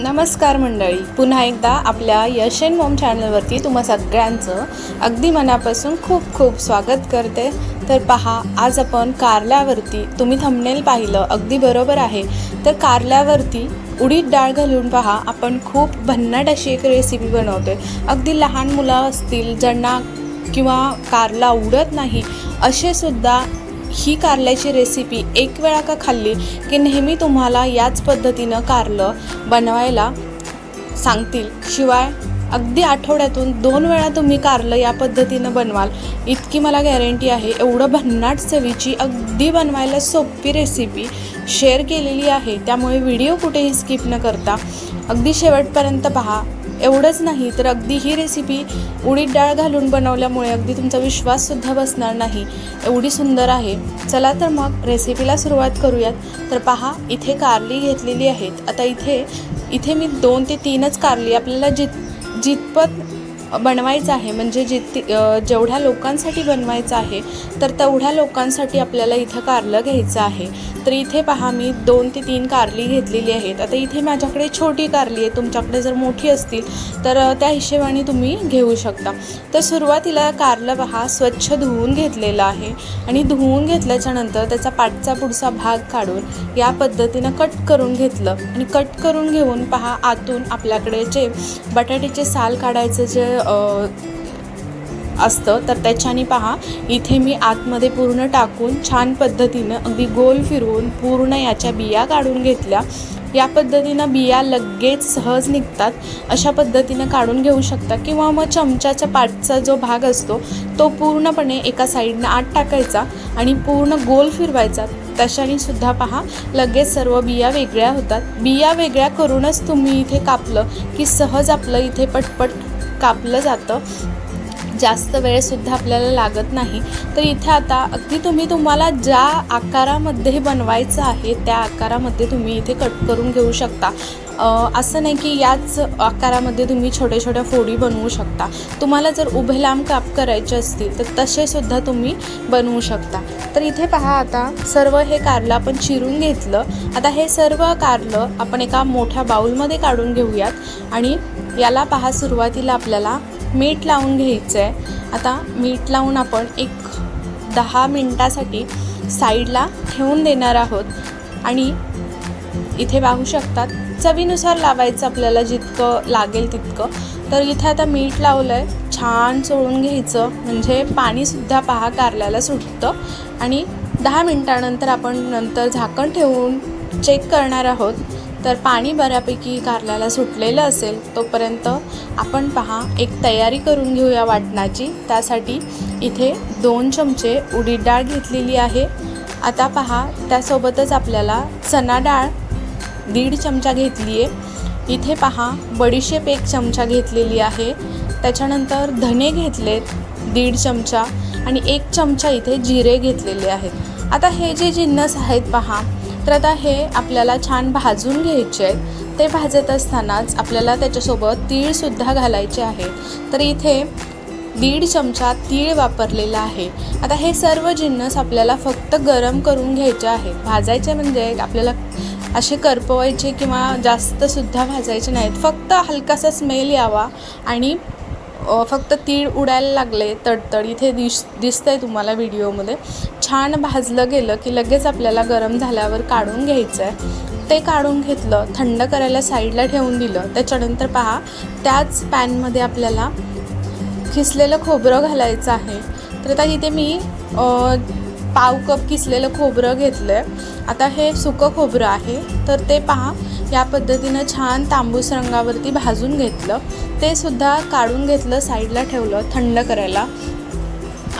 नमस्कार मंडळी. पुन्हा एकदा आपल्या यश एन मोम चॅनलवरती तुम्हा सगळ्यांचं अगदी मनापासून खूप खूप स्वागत करते. तर पहा आज आपण कारल्यावरती तुम्ही थंबनेल पाहिलं अगदी बरोबर आहे. तर कारल्यावरती उडीद डाळ घालून पहा आपण खूप भन्नाट अशी एक रेसिपी बनवतोय. अगदी लहान मुलं असतील ज्यांना किंवा कारला उडत नाही असे सुद्धा ही कारल्याची रेसिपी एक वेळा का खाल्ली की नेहमी तुम्हाला याच पद्धतीनं कारलं बनवायला सांगतील. शिवाय अगदी आठवड्यातून दोन वेळा तुम्ही कारलं या पद्धतीनं बनवाल. इतकी मला गॅरंटी आहे एवढं भन्नाट चवीची अगदी बनवायला सोपी रेसिपी शेअर केलेली आहे. त्यामुळे व्हिडिओ कुठेही स्किप न करता अगदी शेवटपर्यंत पहा. एवढंच नाही तर अगदी ही रेसिपी उडीद डाळ घालून बनवल्यामुळे अगदी तुमचा विश्वाससुद्धा बसणार नाही. एवढी सुंदर आहे. चला तर मग रेसिपीला सुरुवात करूयात. तर पहा इथे कारली घेतलेली आहेत. आता इथे इथे मी दोन ते तीनच कारली. आपल्याला जित जितपत बनवायचं आहे. म्हणजे जित जेवढ्या लोकांसाठी बनवायचं आहे तर तेवढ्या लोकांसाठी आपल्याला इथं कारलं घ्यायचं आहे. तर इथे पहा मी दोन ते तीन कारली घेतलेली आहेत. आता इथे माझ्याकडे छोटी कारली आहे. तुमच्याकडे जर मोठी असतील तर त्या हिशेबाने तुम्ही घेऊ शकता. तर सुरुवातीला कारलं पहा स्वच्छ धुवून घेतलेलं आहे. आणि धुवून घेतल्याच्या नंतर त्याचा पाठचा पुढचा भाग काढून या पद्धतीनं कट करून घेतलं. आणि कट करून घेऊन पहा आतून आपल्याकडे जे बटाट्याचे साल काढायचं जे असतं तर त्याच्याने पहा इथे मी आतमध्ये पूर्ण टाकून छान पद्धतीनं अगदी गोल फिरवून पूर्ण याच्या बिया काढून घेतल्या. या पद्धतीनं बिया लगेच सहज निघतात. अशा पद्धतीनं काढून घेऊ शकता किंवा मग चमच्याच्या पाठचा जो भाग असतो तो पूर्णपणे एका साईडनं आत टाकायचा आणि पूर्ण गोल फिरवायचा. तशाने सुद्धा पहा लगेच सर्व बिया वेगळ्या होतात. बिया वेगळ्या करूनच तुम्ही इथे कापलं की सहज आपलं इथे पटपट कापलं जातं. जास्त वेळसुद्धा आपल्याला लागत नाही. तर इथे आता अगदी तुम्ही तुम्हाला ज्या आकारामध्ये बनवायचं आहे त्या आकारामध्ये तुम्ही इथे कट करून घेऊ शकता. असं नाही की याच आकारामध्ये तुम्ही छोट्या छोट्या फोडी बनवू शकता. तुम्हाला जर उभे लांब काप करायचे असतील तर तसेसुद्धा तुम्ही बनवू शकता. तर इथे पहा आता सर्व हे कारलं आपण चिरून घेतलं. आता हे सर्व कारलं आपण एका मोठ्या बाऊलमध्ये काढून घेऊयात. आणि याला पहा सुरुवातीला आपल्याला मीठ लावून घ्यायचं आहे आता मीठ लावून आपण एक दहा मिनटासाठी साईडला ठेवून देणार आहोत. आणि इथे पाहू शकतात चवीनुसार लावायचं आपल्याला जितकं लागेल तितकं. तर इथे आता मीठ लावलं आहे छान चोळून घ्यायचं. म्हणजे पाणीसुद्धा पहा कारल्याला सुटतं. आणि दहा मिनटानंतर आपण नंतर झाकण ठेवून चेक करणार आहोत. तर पाणी बऱ्यापैकी कारल्याला सुटलेलं असेल तोपर्यंत आपण पहा एक तयारी करून घेऊया वाटणाची. त्यासाठी इथे दोन चमचे उडीद डाळ घेतलेली आहे. आता पहा त्यासोबतच आपल्याला चना डाळ दीड चमचा घेतली आहे इथे पहा बडीशेप एक चमचा घेतलेली आहे. त्याच्यानंतर धने घेतलेत दीड चमचा आणि एक चमचा इथे जिरे घेतलेले आहेत. आता हे जे जिन्नस आहेत पहा तर आता हे आपल्याला छान भाजून घ्यायचे आहेत. ते भाजत असतानाच आपल्याला त्याच्यासोबत तीळसुद्धा घालायचे आहे. तर इथे दीड चमचा तीळ वापरलेला आहे. आता हे सर्व जिन्नस आपल्याला फक्त गरम करून घ्यायचे आहेत भाजायचे म्हणजे आपल्याला असे करपवायचे किंवा जास्तसुद्धा भाजायचे नाहीत. फक्त हलकासा स्मेल यावा आणि फक्त तीळ उडायला लागले तडतड. इथे दिस दिसतंय तुम्हाला व्हिडिओमध्ये छान भाजलं गेलं की लगेच आपल्याला गरम झाल्यावर काढून घ्यायचं आहे ते काढून घेतलं थंड करायला साईडला ठेवून दिलं. त्याच्यानंतर पहा त्याच पॅनमध्ये आपल्याला किसलेलं खोबरं घालायचं आहे. तर आता इथे मी पाव कप किसलेलं खोबरं घेतलं आहे आता हे सुकं खोबरं आहे. तर ते पहा या पद्धतीनं छान तांबूस रंगावरती भाजून घेतलं. ते सुद्धा काढून घेतलं साईडला ठेवलं थंड करायला.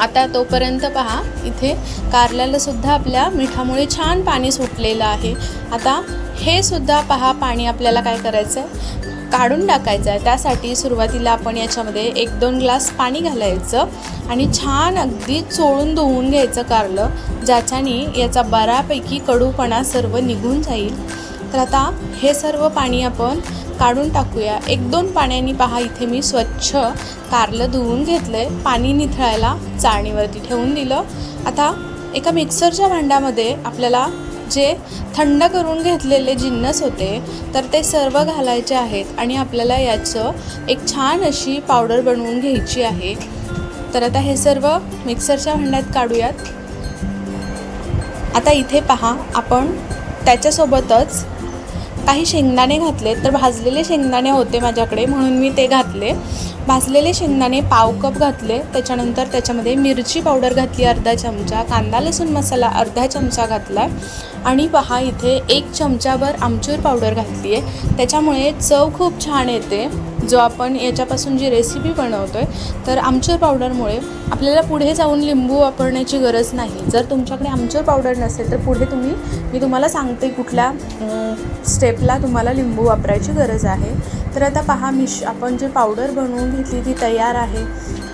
आता तोपर्यंत पहा इथे कारल्याला सुद्धा आपल्या मिठामुळे छान पाणी सुटलेलं आहे. आता हे सुद्धा पहा पाणी आपल्याला काय करायचं आहे काढून टाकायचं आहे त्यासाठी सुरुवातीला आपण याच्यामध्ये एक दोन ग्लास पाणी घालायचं आणि छान अगदी चोळून धुवून घ्यायचं कारलं ज्याच्याने याचा बऱ्यापैकी कडूपणा सर्व निघून जाईल. तर आता हे सर्व पाणी आपण काढून टाकूया. एक दोन पाण्याने पहा इथे मी स्वच्छ कारलं धुवून घेतलं आहे पाणी निथळायला चाळणीवरती ठेवून दिलं. आता एका मिक्सरच्या भांड्यामध्ये आपल्याला जे थंड करून घेतलेले जिन्नस होते तर ते सर्व घालायचे आहेत आणि आपल्याला याचं एक छान अशी पावडर बनवून घ्यायची आहे. तर आता हे सर्व मिक्सरच्या भांड्यात काढूयात. आता इथे पहा आपण त्याच्यासोबतच काही शेंगदाणे घातले तर भाजलेले शेंगदाणे होते माझ्याकडे म्हणून मी ते घातले. भाजलेले शेंगदाणे पाव कप घातले त्याच्यानंतर त्याच्यामध्ये मिरची पावडर घातली अर्धा चमचा कांदा लसूण मसाला अर्धा चमचा घातला आणि पहा इथे एक चमचाभर आमचूर पावडर घातली आहे त्याच्यामुळे चव खूप छान येते. जो आपण याच्यापासून जी रेसिपी बनवतो आहे तर आमचूर पावडरमुळे आपल्याला पुढे जाऊन लिंबू वापरण्याची गरज नाही. जर तुमच्याकडे आमचूर पावडर नसेल तर पुढे तुम्ही मी तुम्हाला सांगते कुठल्या स्टेपला तुम्हाला लिंबू वापरायची गरज आहे. तर आता पहा मिश आपण जे पावडर बनवून घेतली ती तयार आहे.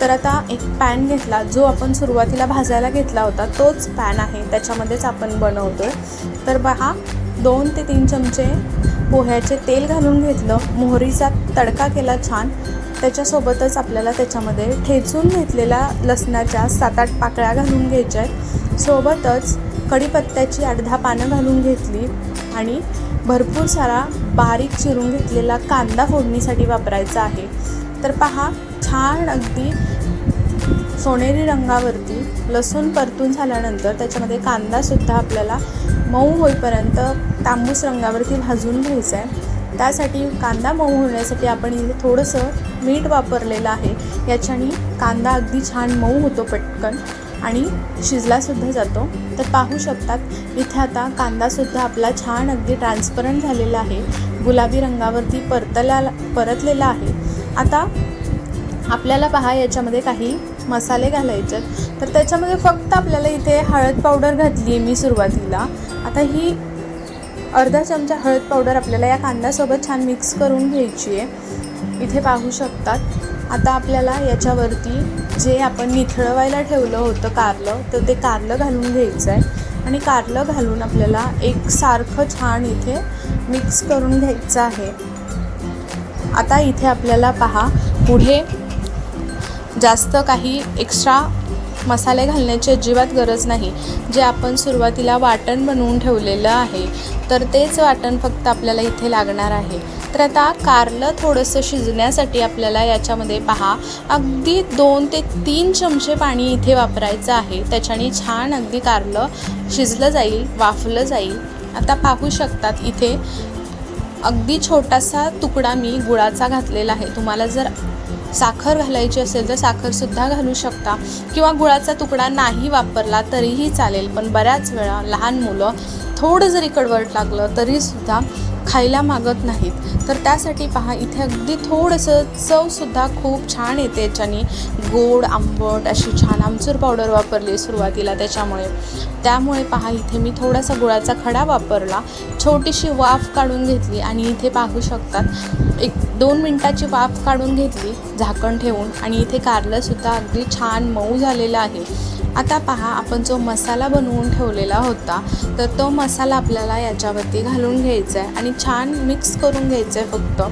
तर आता एक पॅन घेतला जो आपण सुरुवातीला भाजायला घेतला होता तोच पॅन आहे. त्याच्यामध्येच आपण बनवतो आहे तर पहा दोन ते तीन चमचे पोह्याचे तेल घालून घेतलं मोहरीचा तडका केला छान. त्याच्यासोबतच आपल्याला त्याच्यामध्ये ठेचून घेतलेल्या लसणाच्या सात आठ पाकळ्या घालून घ्यायच्या आहेत. सोबतच कढीपत्त्याची अर्धा पानं घालून घेतली आणि भरपूर सारा बारीक चिरून घेतलेला कांदा फोडणीसाठी वापरायचा आहे. तर पहा छान अगदी सोनेरी रंगावरती लसूण परतून झाल्यानंतर त्याच्यामध्ये कांदासुद्धा आपल्याला मऊ होईपर्यंत तांबूस रंगावरती भाजून घ्यायचा आहे. त्यासाठी कांदा मऊ होण्यासाठी आपण इथे थोडंसं मीठ वापरलेलं आहे. याच्याने कांदा अगदी छान मऊ होतो पटकन आणि शिजलासुद्धा जातो. तर पाहू शकतात इथे आता कांदासुद्धा आपला छान अगदी ट्रान्सपरंट झालेला आहे. गुलाबी रंगावरती परतल्या परतलेला आहे. आता आपल्याला पहा याच्यामध्ये काही मसाले घालायचे आहेत. तर त्याच्यामध्ये फक्त आपल्याला इथे हळद पावडर घातली आहे मी सुरुवातीला. आता ही अर्धा चमचा हळद पावडर आपल्याला या कांद्यासोबत छान मिक्स करून घ्यायची आहे इथे पाहू शकतात. आता आपल्याला याच्यावरती जे आपण निथळवायला ठेवलं होतं कारलं तर ते कारलं घालून घ्यायचं आहे आणि कारलं घालून आपल्याला एक सारखं छान इथे मिक्स करून घ्यायचं आहे. आता इथे आपल्याला पहा पुढे जास्त काही एक्स्ट्रा मसाले घालण्याची अजिबात गरज नाही. जे आपण सुरुवातीला वाटण बनवून ठेवलेलं आहे तर तेच वाटण फक्त आपल्याला इथे लागणार आहे. तर आता कारलं थोडंसं शिजण्यासाठी आपल्याला याच्यामध्ये पहा अगदी दोन ते तीन चमचे पाणी इथे वापरायचं आहे. त्याच्याने छान अगदी कारलं शिजलं जाईल वाफलं जाईल. आता पाहू शकतात इथे अगदी छोटासा तुकडा मी गुळाचा घातलेला आहे. तुम्हाला जर साखर घालायची असेल तर साखरसुद्धा घालू शकता. किंवा गुळाचा तुकडा नाही वापरला तरीही चालेल. पण बऱ्याच वेळा लहान मुलं थोडं जरी कडवट लागलं तरीसुद्धा खायला मागत नाहीत. तर त्यासाठी पहा इथे अगदी थोडंसं चवसुद्धा खूप छान येते याच्याने. गोड आंबट अशी छान आमचूर पावडर वापरली सुरुवातीला त्याच्यामुळे. त्यामुळे पहा इथे मी थोडासा गुळाचा खडा वापरला. छोटीशी वाफ काढून घेतली आणि इथे पाहू शकतात एक दोन मिनटाची वाफ काढून घेतली झाकण ठेवून आणि इथे कारलंसुद्धा अगदी छान मऊ झालेलं आहे. आता पहा आपण जो मसाला बनवून ठेवलेला होता तर तो मसाला आपल्याला याच्यावरती घालून घ्यायचा आहे आणि छान मिक्स करून घ्यायचं आहे फक्त.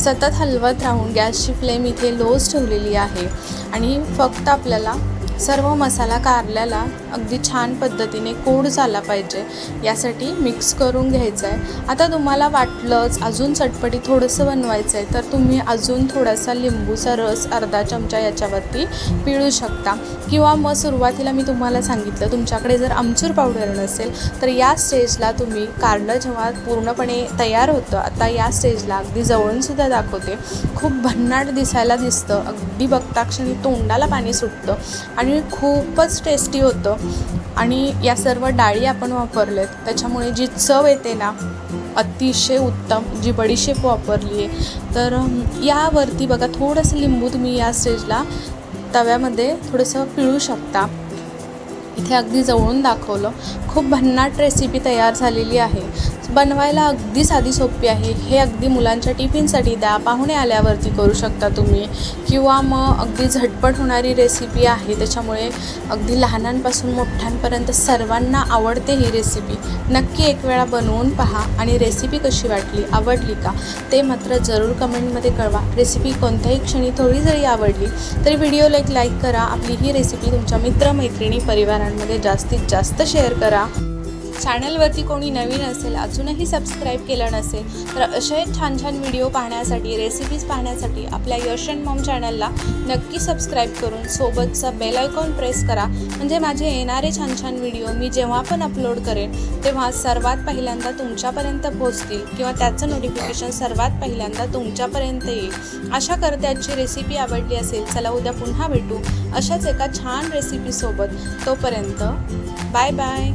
सतत हलवत राहून गॅसची फ्लेम इथे लोच ठेवलेली आहे. आणि फक्त आपल्याला सर्व मसाला कारल्याला अगदी छान पद्धतीने कोड झाला पाहिजे. यासाठी मिक्स करून घ्यायचं आहे आता तुम्हाला वाटलंच अजून चटपटी थोडंसं बनवायचं आहे तर तुम्ही अजून थोडासा लिंबूचा रस अर्धा चमचा याच्यावरती पिळू शकता. किंवा मग सुरुवातीला मी तुम्हाला सांगितलं तुमच्याकडे जर आमचूर पावडर नसेल तर या स्टेजला तुम्ही कारलं जेव्हा पूर्णपणे तयार होतं आता या स्टेजला अगदी जवळूनसुद्धा दाखवते. खूप भन्नाट दिसायला दिसतं अगदी बघताक्षणी तोंडाला पाणी सुटतं. आणि खूपच टेस्टी होतं. आणि या सर्व डाळी आपण वापरल्यात त्याच्यामुळे जी चव येते ना अतिशय उत्तम जी बडीशेप वापरली आहे. तर यावरती बघा थोडंसं लिंबू तुम्ही या स्टेजला तव्यामध्ये थोडंसं पिळू शकता. इथे अगदी जवळून दाखवलं. खूप भन्नाट रेसिपी तयार झालेली आहे. बनवायला अगदी साधी सोपी आहे. हे अगदी मुलांच्या टिफिनसाठी द्या पाहुणे आल्यावरती करू शकता तुम्ही. किंवा मग अगदी झटपट होणारी रेसिपी आहे त्याच्यामुळे अगदी लहानांपासून मोठ्यांपर्यंत सर्वांना आवडते ही रेसिपी नक्की एक वेळा बनवून पहा आणि रेसिपी कशी वाटली आवडली का? ते मात्र जरूर कमेंटमध्ये कळवा. रेसिपी कोणत्याही क्षणी थोडी जरी आवडली तरी व्हिडिओला एक लाईक करा. आपली ही रेसिपी तुमच्या मित्रमैत्रिणी परिवारांमध्ये जास्तीत जास्त शेअर करा. चॅनलवरती कोणी नवीन असेल अजूनही सबस्क्राईब केलं नसेल तर असे छान छान व्हिडिओ पाहण्यासाठी रेसिपीज पाहण्यासाठी आपल्या यश अँड मॉम चॅनलला नक्की सबस्क्राईब करून सोबतचा बेल आयकॉन प्रेस करा. म्हणजे माझे येणारे छान छान व्हिडिओ मी जेव्हा पण अपलोड करेन तेव्हा सर्वात पहिल्यांदा तुमच्यापर्यंत पोहोचतील किंवा त्याचं नोटिफिकेशन सर्वात पहिल्यांदा तुमच्यापर्यंत येईल. आशा करते आजची रेसिपी आवडली असेल चला उद्या पुन्हा भेटू अशाच एका छान रेसिपीसोबत तोपर्यंत बाय बाय